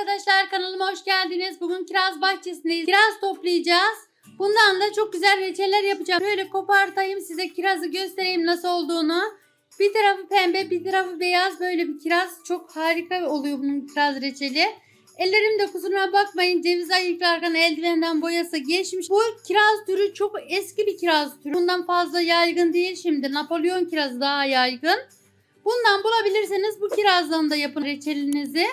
arkadaşlar kanalıma hoş geldiniz. Bugün kiraz bahçesindeyiz. Kiraz toplayacağız. Bundan da çok güzel reçeller yapacağım. Böyle kopartayım size kirazı göstereyim nasıl olduğunu. Bir tarafı pembe bir tarafı beyaz böyle bir kiraz. Çok harika oluyor bunun kiraz reçeli. Ellerimde kusuruma bakmayın ceviz ayıklarken eldivenden boyası geçmiş. Bu kiraz türü çok eski bir kiraz türü. Bundan fazla yaygın değil şimdi. Napolyon kirazı daha yaygın. Bundan bulabilirseniz bu kirazdan da yapın reçelinizi.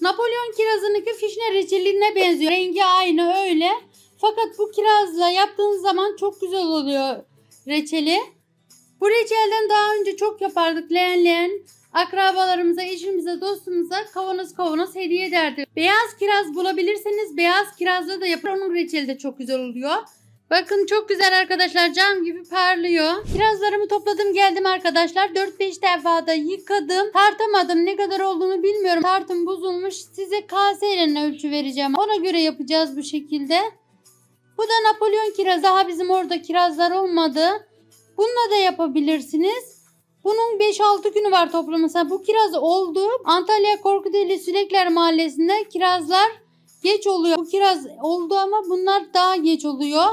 Napolyon kirazınınki fişne reçeline benziyor. Rengi aynı öyle. Fakat bu kirazla yaptığınız zaman çok güzel oluyor reçeli. Bu reçelden daha önce çok yapardık leğen leğen. Akrabalarımıza, eşimize, dostumuza kavanoz kavanoz hediye ederdik. Beyaz kiraz bulabilirseniz beyaz kirazla da yapın. Onun reçeli de çok güzel oluyor. Bakın çok güzel arkadaşlar cam gibi parlıyor. Kirazlarımı topladım geldim arkadaşlar. 4-5 defa da yıkadım. Tartamadım ne kadar olduğunu bilmiyorum. Tartım bozulmuş. Size kaseyle ölçü vereceğim. Ona göre yapacağız bu şekilde. Bu da Napolyon kiraz. Daha bizim orada kirazlar olmadı. Bununla da yapabilirsiniz. Bunun 5-6 günü var toplaması. Bu kiraz oldu. Antalya Korkuteli Sülekler Mahallesi'nde kirazlar geç oluyor. Bu kiraz oldu ama bunlar daha geç oluyor.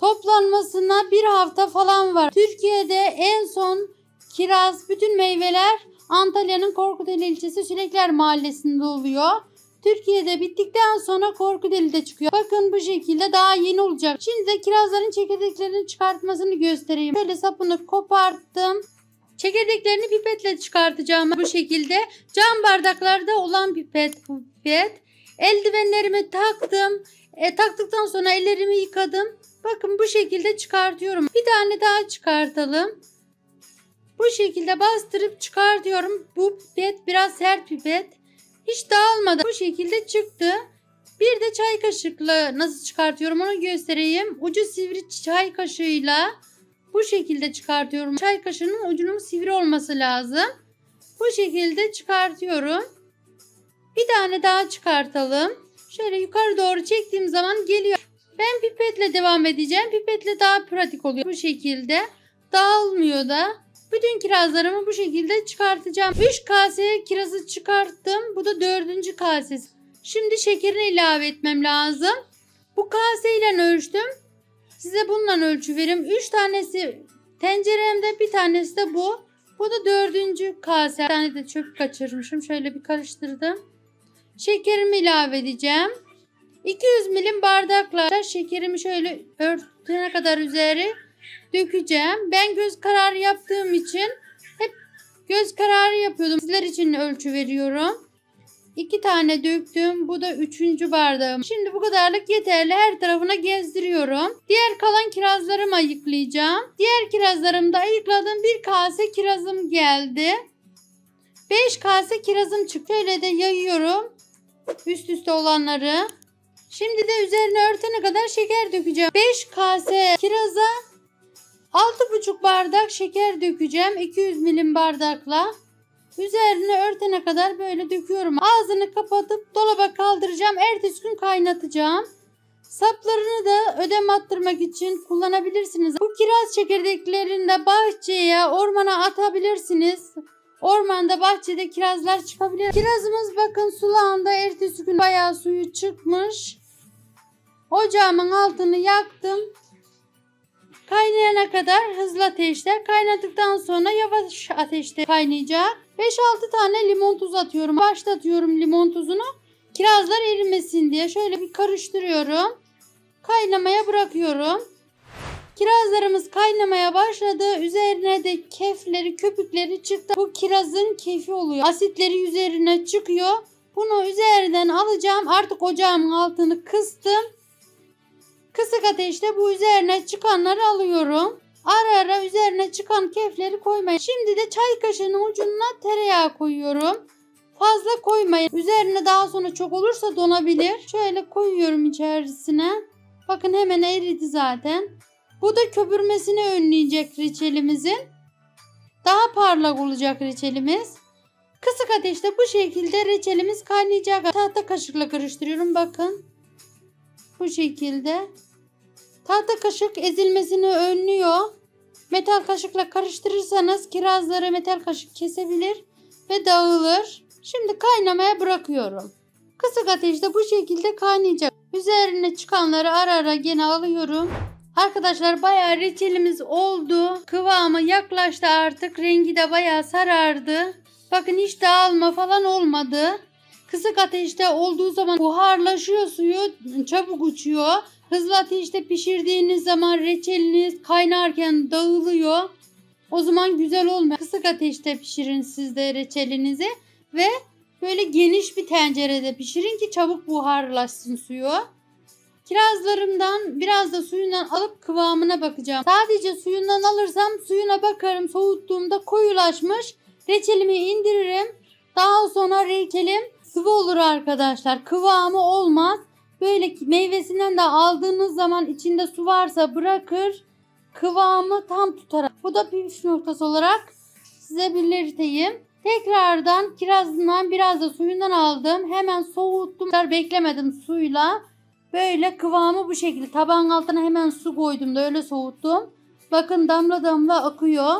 Toplanmasına bir hafta falan var. Türkiye'de en son kiraz, bütün meyveler Antalya'nın Korkuteli ilçesi Sülekler Mahallesi'nde oluyor. Türkiye'de bittikten sonra Korkuteli'de çıkıyor. Bakın bu şekilde daha yeni olacak. Şimdi de kirazların çekirdeklerini çıkartmasını göstereyim. Böyle sapını koparttım. Çekirdeklerini pipetle çıkartacağım bu şekilde. Cam bardaklarda olan pipet pipet. Eldivenlerimi taktım. E, taktıktan sonra ellerimi yıkadım. Bakın bu şekilde çıkartıyorum. Bir tane daha çıkartalım. Bu şekilde bastırıp çıkartıyorum. Bu pipet biraz sert pipet. Hiç dağılmadı. Bu şekilde çıktı. Bir de çay kaşıkla nasıl çıkartıyorum onu göstereyim. Ucu sivri çay kaşığıyla bu şekilde çıkartıyorum. Çay kaşığının ucunun sivri olması lazım. Bu şekilde çıkartıyorum. Bir tane daha çıkartalım. Şöyle yukarı doğru çektiğim zaman geliyor. Ben pipetle devam edeceğim. Pipetle daha pratik oluyor. Bu şekilde dağılmıyor da. Bütün kirazlarımı bu şekilde çıkartacağım. 3 kase kirazı çıkarttım. Bu da 4. kasesi. Şimdi şekerini ilave etmem lazım. Bu kaseyle ölçtüm. Size bununla ölçü vereyim. 3 tanesi tenceremde bir tanesi de bu. Bu da 4. kase. Bir tane de çöp kaçırmışım. Şöyle bir karıştırdım. Şekerimi ilave edeceğim. 200 milim bardakla şekerimi şöyle örtene kadar üzeri dökeceğim. Ben göz kararı yaptığım için hep göz kararı yapıyordum. Sizler için ölçü veriyorum. İki tane döktüm. Bu da üçüncü bardağım. Şimdi bu kadarlık yeterli. Her tarafına gezdiriyorum. Diğer kalan kirazlarımı ayıklayacağım. Diğer kirazlarımı da ayıkladım. Bir kase kirazım geldi. Beş kase kirazım çıktı. Şöyle de yayıyorum. Üst üste olanları. Şimdi de üzerine örtene kadar şeker dökeceğim. 5 kase kiraza 6,5 bardak şeker dökeceğim. 200 milim bardakla. Üzerine örtene kadar böyle döküyorum. Ağzını kapatıp dolaba kaldıracağım. Ertesi gün kaynatacağım. Saplarını da ödem attırmak için kullanabilirsiniz. Bu kiraz çekirdeklerini de bahçeye, ormana atabilirsiniz. Ormanda bahçede kirazlar çıkabilir. Kirazımız bakın sulağında ertesi gün bayağı suyu çıkmış. Ocağımın altını yaktım. Kaynayana kadar hızlı ateşte. Kaynadıktan sonra yavaş ateşte kaynayacak. 5-6 tane limon tuzu atıyorum. Başlatıyorum limon tuzunu. Kirazlar erimesin diye şöyle bir karıştırıyorum. Kaynamaya bırakıyorum. Kirazlarımız kaynamaya başladı. Üzerine de kefleri, köpükleri çıktı. Bu kirazın kefi oluyor. Asitleri üzerine çıkıyor. Bunu üzerinden alacağım. Artık ocağımın altını kıstım. Kısık ateşte bu üzerine çıkanları alıyorum. Ara ara üzerine çıkan kefleri koymayın. Şimdi de çay kaşığının ucuna tereyağı koyuyorum. Fazla koymayın. Üzerine daha sonra çok olursa donabilir. Şöyle koyuyorum içerisine. Bakın hemen eridi zaten. Bu da köpürmesini önleyecek reçelimizin. Daha parlak olacak reçelimiz. Kısık ateşte bu şekilde reçelimiz kaynayacak. Tahta kaşıkla karıştırıyorum bakın. Bu şekilde. Tahta kaşık ezilmesini önlüyor. Metal kaşıkla karıştırırsanız kirazları metal kaşık kesebilir ve dağılır. Şimdi kaynamaya bırakıyorum. Kısık ateşte bu şekilde kaynayacak. Üzerine çıkanları ara ara gene alıyorum. Arkadaşlar bayağı reçelimiz oldu. Kıvamı yaklaştı artık. Rengi de bayağı sarardı. Bakın hiç dağılma falan olmadı. Kısık ateşte olduğu zaman buharlaşıyor suyu çabuk uçuyor. Hızlı ateşte pişirdiğiniz zaman reçeliniz kaynarken dağılıyor. O zaman güzel olmuyor. Kısık ateşte pişirin siz de reçelinizi ve böyle geniş bir tencerede pişirin ki çabuk buharlaşsın suyu. Kirazlarımdan biraz da suyundan alıp kıvamına bakacağım. Sadece suyundan alırsam suyuna bakarım. Soğuttuğumda koyulaşmış. Reçelimi indiririm. Daha sonra reçelim sıvı olur arkadaşlar. Kıvamı olmaz. Böyle meyvesinden de aldığınız zaman içinde su varsa bırakır. Kıvamı tam tutar. Bu da püf noktası olarak size belirteyim. Tekrardan kirazından biraz da suyundan aldım. Hemen soğuttum. Beklemedim suyla. Böyle kıvamı bu şekilde. Tabağın altına hemen su koydum da öyle soğuttum. Bakın damla damla akıyor.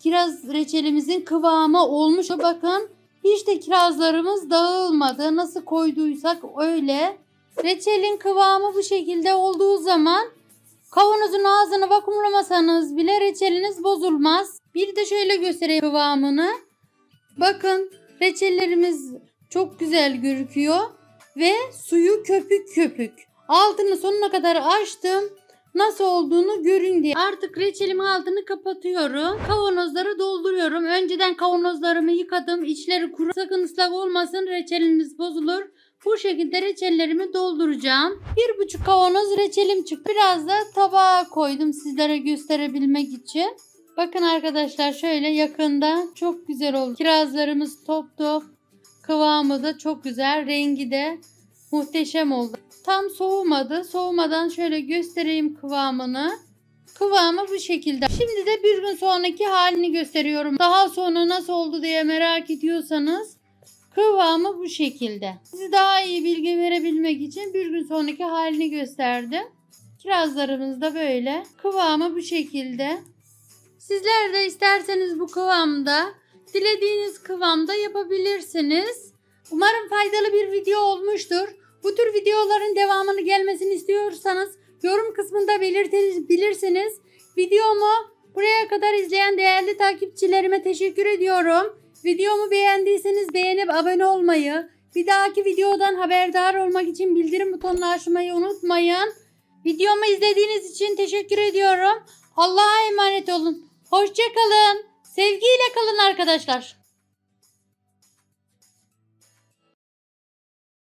Kiraz reçelimizin kıvamı olmuş. Bakın hiç de kirazlarımız dağılmadı. Nasıl koyduysak öyle. Reçelin kıvamı bu şekilde olduğu zaman kavanozun ağzını vakumlamasanız bile reçeliniz bozulmaz. Bir de şöyle göstereyim kıvamını. Bakın reçellerimiz çok güzel gözüküyor ve suyu köpük köpük. Altını sonuna kadar açtım. Nasıl olduğunu görün diye. Artık reçelimin altını kapatıyorum. Kavanozları dolduruyorum. Önceden kavanozlarımı yıkadım. İçleri kuru. Sakın ıslak olmasın. Reçeliniz bozulur. Bu şekilde reçellerimi dolduracağım. Bir buçuk kavanoz reçelim çıktı. Biraz da tabağa koydum sizlere gösterebilmek için. Bakın arkadaşlar şöyle yakında çok güzel oldu. Kirazlarımız top top. Kıvamı da çok güzel. Rengi de muhteşem oldu. Tam soğumadı. Soğumadan şöyle göstereyim kıvamını. Kıvamı bu şekilde. Şimdi de bir gün sonraki halini gösteriyorum. Daha sonra nasıl oldu diye merak ediyorsanız kıvamı bu şekilde. Size daha iyi bilgi verebilmek için bir gün sonraki halini gösterdim. Kirazlarımız da böyle. Kıvamı bu şekilde. Sizler de isterseniz bu kıvamda dilediğiniz kıvamda yapabilirsiniz. Umarım faydalı bir video olmuştur. Bu tür videoların devamını gelmesini istiyorsanız yorum kısmında belirtebilirsiniz. Videomu buraya kadar izleyen değerli takipçilerime teşekkür ediyorum. Videomu beğendiyseniz beğenip abone olmayı, bir dahaki videodan haberdar olmak için bildirim butonunu açmayı unutmayın. Videomu izlediğiniz için teşekkür ediyorum. Allah'a emanet olun. Hoşçakalın. Sevgiyle kalın arkadaşlar.